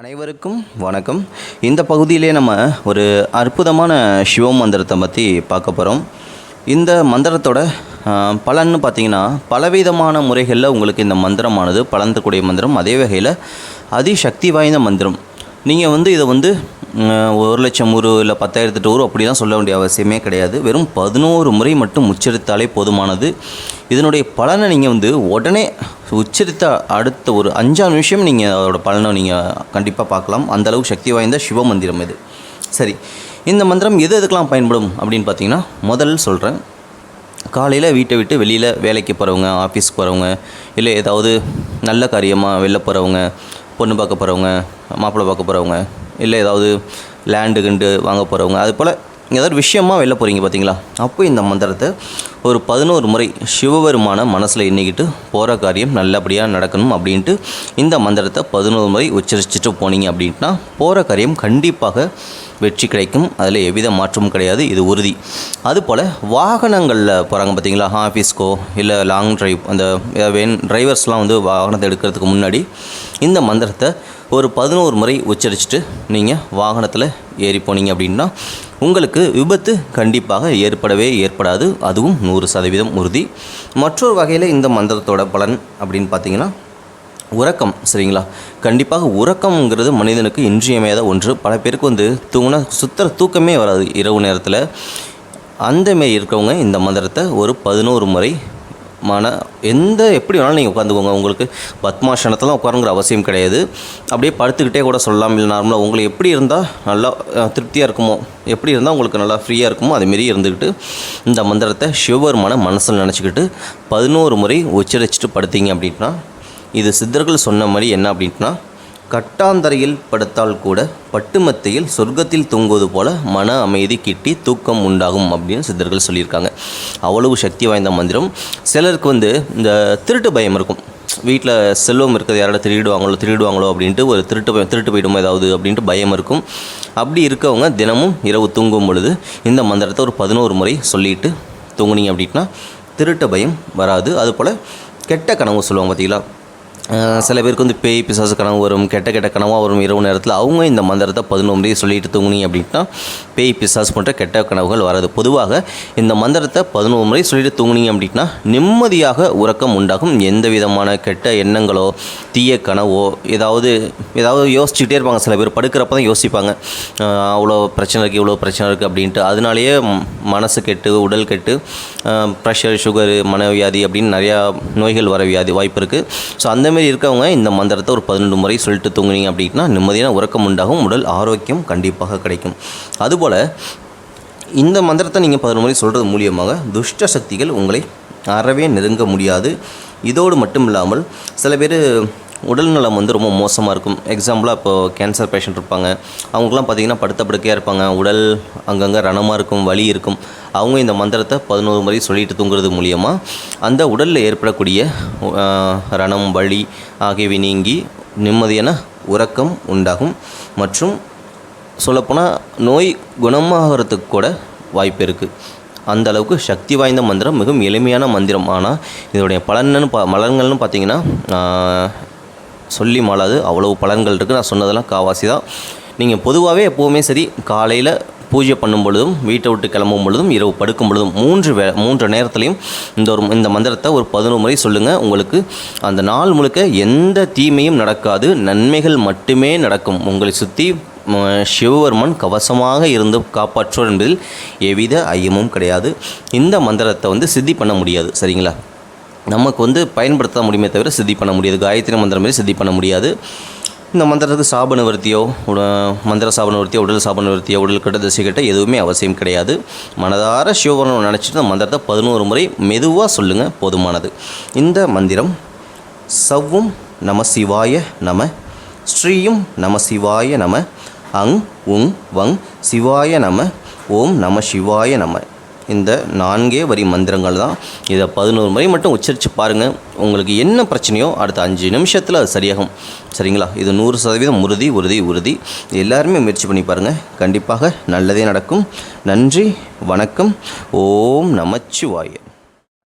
அனைவருக்கும் வணக்கம். இந்த பகுதியிலே நம்ம ஒரு அற்புதமான சிவ மந்திரத்தை பற்றி பார்க்க போகிறோம் இந்த மந்திரத்தோட பலன்னு பார்த்தீங்கன்னா பலவிதமான முறைகளில் உங்களுக்கு இந்த மந்திரமானது பலந்தக்கூடிய மந்திரம் அதே வகையில் அதிசக்தி வாய்ந்த மந்திரம். நீங்கள் வந்து இதை வந்து ஒரு லட்சம் ஊரு இல்லை பத்தாயிரத்து டூரு அப்படிலாம் சொல்ல வேண்டிய அவசியமே கிடையாது. வெறும் பதினோரு முறை மட்டும் உச்சரித்தாலே போதுமானது. இதனுடைய பலனை நீங்கள் வந்து உடனே உச்சரித்த அடுத்த ஒரு அஞ்சாறு நிமிஷம் நீங்கள் அதோட பலனை நீங்கள் கண்டிப்பாக பார்க்கலாம். அந்தளவு சக்தி வாய்ந்த சிவ மந்திரம் இது. சரி இந்த மந்திரம் எது எதுக்கெல்லாம் பயன்படும் அப்படின்னு பார்த்தீங்கன்னா முதல் சொல்கிறேன் காலையில் வீட்டை விட்டு வெளியில் வேலைக்கு போகிறவங்க ஆஃபீஸ்க்கு போகிறவங்க இல்லை ஏதாவது நல்ல காரியமாக வெளில போகிறவங்க பொண்ணு பார்க்க போகிறவங்க மாப்பிள்ளை பார்க்க போகிறவங்க இல்லை ஏதாவது லேண்டு கிண்டு வாங்க போகிறவங்க அது போல் ஏதாவது விஷயமா வெளில போகிறீங்க பார்த்தீங்களா அப்போ இந்த மந்திரத்தை ஒரு பதினோரு முறை சிவபெருமான மனசில் எண்ணிக்கிட்டு போகிற காரியம் நல்லபடியாக நடக்கணும் அப்படின்ட்டு இந்த மந்திரத்தை பதினோரு முறை உச்சரிச்சுட்டு போனீங்க அப்படின்ட்டுனா போகிற காரியம் கண்டிப்பாக வெற்றி கிடைக்கும். அதில் எவ்வித மாற்றமும் கிடையாது. இது உறுதி. அதுபோல் வாகனங்களில் போகிறாங்க பார்த்தீங்களா ஆஃபீஸ்க்கோ இல்லை லாங் ட்ரைவ் அந்த வேன் டிரைவர்ஸ்லாம் வந்து வாகனத்தை எடுக்கிறதுக்கு முன்னாடி இந்த மந்திரத்தை ஒரு பதினோரு முறை உச்சரிச்சுட்டு நீங்கள் வாகனத்தில் ஏறி போனீங்க அப்படின்னா உங்களுக்கு விபத்து கண்டிப்பாக ஏற்படவே ஏற்படாது. அதுவும் நூறு சதவீதம் உறுதி. மற்றொரு வகையில் இந்த மந்திரத்தோட பலன் அப்படின்னு பார்த்தீங்கன்னா உறக்கம் சரிங்களா? கண்டிப்பாக உறக்கம்ங்கிறது மனிதனுக்கு இன்றியமையாத ஒன்று. பல பேருக்கு வந்து தூங்கினா சுத்தர தூக்கமே வராது இரவு நேரத்தில். அந்த மாரி இருக்கவங்க இந்த மந்திரத்தை ஒரு பதினோரு முறை மன எந்த எப்படி வேணாலும் நீங்கள் உட்காந்துக்கோங்க உங்களுக்கு பத்மாசனத்தில் உட்காருங்கிற அவசியம் கிடையாது. அப்படியே படுத்துக்கிட்டே கூட சொல்லலாம். இல்லை நார்மலாக உங்களுக்கு எப்படி இருந்தால் நல்லா திருப்தியாக இருக்குமோ எப்படி இருந்தால் உங்களுக்கு நல்லா ஃப்ரீயாக இருக்குமோ அதுமாரி இருந்துக்கிட்டு இந்த மந்திரத்தை சிவபெருமான மனசில் நினச்சிக்கிட்டு பதினோரு முறை உச்சரிச்சுட்டு படுத்தீங்க அப்படின்னா இது சித்தர்கள் சொன்ன மாதிரி என்ன அப்படின்ட்டுனா கட்டாந்தரையில் படுத்தால் கூட பட்டு மத்தையில் சொர்க்கத்தில் தூங்குவது போல மன அமைதி கிட்டி தூக்கம் உண்டாகும் அப்படின்னு சித்தர்கள் சொல்லியிருக்காங்க. அவ்வளவு சக்தி வாய்ந்த மந்திரம். சிலருக்கு வந்து இந்த திருட்டு பயம் இருக்கும். வீட்டில் செல்வம் இருக்கிறது யாராவது திருடுவாங்களோ திருடுவாங்களோ அப்படின்ட்டு ஒரு திருட்டு பயம் திருட்டு போயிடுமோ ஏதாவது அப்படின்ட்டு பயம் இருக்கும். அப்படி இருக்கவங்க தினமும் இரவு தூங்கும் பொழுது இந்த மந்திரத்தை ஒரு பதினோரு முறை சொல்லிட்டு தூங்குனீங்க அப்படின்னா திருட்டு பயம் வராது. அதுபோல் கெட்ட கனவு சொல்லுவாங்க பார்த்தீங்களா சில பேருக்கு வந்து பேய் பிசாசு கனவு வரும் கெட்ட கெட்ட கனவாக வரும் இரவு நேரத்தில். அவங்க இந்த மந்திரத்தை பதினொன்று முறை சொல்லிட்டு தூங்குனீங்க அப்படின்னா பேய் பிசாசு போன்ற கெட்ட கனவுகள் வராது. பொதுவாக இந்த மந்திரத்தை பதினோரு முறை சொல்லிட்டு தூங்குனீங்க அப்படின்னா நிம்மதியாக உறக்கம் உண்டாகும். எந்த விதமான கெட்ட எண்ணங்களோ தீய கனவோ ஏதாவது ஏதாவது யோசிச்சுக்கிட்டே இருப்பாங்க. சில பேர் படுக்கிறப்ப தான் யோசிப்பாங்க. அவ்வளோ பிரச்சனை இருக்குது இவ்வளோ பிரச்சனை இருக்குது அப்படின்ட்டு. அதனாலேயே மனசு கெட்டு உடல் கெட்டு ப்ரெஷர் சுகரு மனவியாதி அப்படின்னு நிறையா நோய்கள் வர வியாதி வாய்ப்பு இருக்குது ஸோ அந்தமாரி இருக்கவங்க இந்த மந்திரத்தை ஒரு பதினெண்டு முறை சொல்லிட்டு தூங்குனீங்க அப்படின்னா நிம்மதியான உறக்கம் உண்டாகும் உடல் ஆரோக்கியம் கண்டிப்பாக கிடைக்கும். அதுபோல் இந்த மந்திரத்தை நீங்கள் பதினொரு முறை சொல்கிறது மூலியமாக துஷ்ட சக்திகள் உங்களை அறவே நெருங்க முடியாது. இதோடு மட்டும் இல்லாமல் சில பேர் உடல்நலம் வந்து ரொம்ப மோசமாக இருக்கும். எக்ஸாம்பிளாக இப்போது கேன்சர் பேஷண்ட் இருப்பாங்க. அவங்களுக்குலாம் பார்த்திங்கன்னா படுத்த படுக்கையாக இருப்பாங்க. உடல் அங்கங்கே ரணமாக இருக்கும் வலி இருக்கும். அவங்க இந்த மந்திரத்தை பதினோரு முறை சொல்லிட்டு தூங்குறது மூலியமாக அந்த உடலில் ஏற்படக்கூடிய ரணம் வலி ஆகியவை நீங்கி நிம்மதியான உறக்கம் உண்டாகும். மற்றும் சொல்லப்போனால் நோய் குணமாகிறதுக்கு கூட வாய்ப்பு இருக்குது அந்த அளவுக்கு சக்தி வாய்ந்த மந்திரம் மிகவும் எளிமையான மந்திரம். ஆனால் இதோடைய பலன்னு பா பலன்கள்னு பார்த்தீங்கன்னா சொல்லி மாளாது. அவ்வளவு பலன்கள் இருக்குது நான் சொன்னதெல்லாம் காவாசி தான். நீங்கள் பொதுவாகவே எப்போவுமே சரி காலையில் பூஜை பண்ணும் பொழுதும் வீட்டை விட்டு கிளம்பும் பொழுதும் இரவு படுக்கும் பொழுதும் மூன்று வே மூன்று நேரத்துலையும் இந்த ஒரு இந்த மந்திரத்தை ஒரு பதினொரு முறை சொல்லுங்கள் உங்களுக்கு அந்த நாள் முழுக்க எந்த தீமையும் நடக்காது. நன்மைகள் மட்டுமே நடக்கும். உங்களை சுற்றி ம, சிவவர்மன் கவசமாக இருந்து காப்பாற்றுவார் என்பதில் எவ்வித ஐயமும் கிடையாது. இந்த மந்திரத்தை வந்து சித்தி பண்ண முடியாது. சரிங்களா? நமக்கு வந்து பயன்படுத்த முடியுமே தவிர சித்தி பண்ண முடியாது. காயத்ரி மந்திரம் மாதிரி சித்தி பண்ண முடியாது. இந்த மந்திரத்துக்கு சாப நிவர்த்தியோ உட மந்திர சாப நிவர்த்தியோ உடல் சாப நிவர்த்தியோ உடல் கட்ட திசை கட்ட எதுவுமே அவசியம் கிடையாது. மனதார சிவபுரம் நினச்சிட்டு இந்த மந்திரத்தை பதினோரு முறை மெதுவாக சொல்லுங்கள் போதுமானது. இந்த மந்திரம் சவ்வும் நம சிவாய நம ஸ்ரீயும் நம சிவாய நம அங் உங் வங் சிவாய நம ஓம் நம சிவாய நம. இந்த நான்கே வரி மந்திரங்கள் தான். இதை பதினோரு முறை மட்டும் உச்சரித்து பாருங்கள் உங்களுக்கு என்ன பிரச்சனையோ அடுத்த அஞ்சு நிமிஷத்தில் அது சரியாகும். சரிங்களா? இது நூறு சதவீதம் உறுதி உறுதி உறுதி. எல்லாருமே முயற்சி பண்ணி பாருங்கள் கண்டிப்பாக நல்லதே நடக்கும். நன்றி வணக்கம். ஓம் நமச்சிவாய.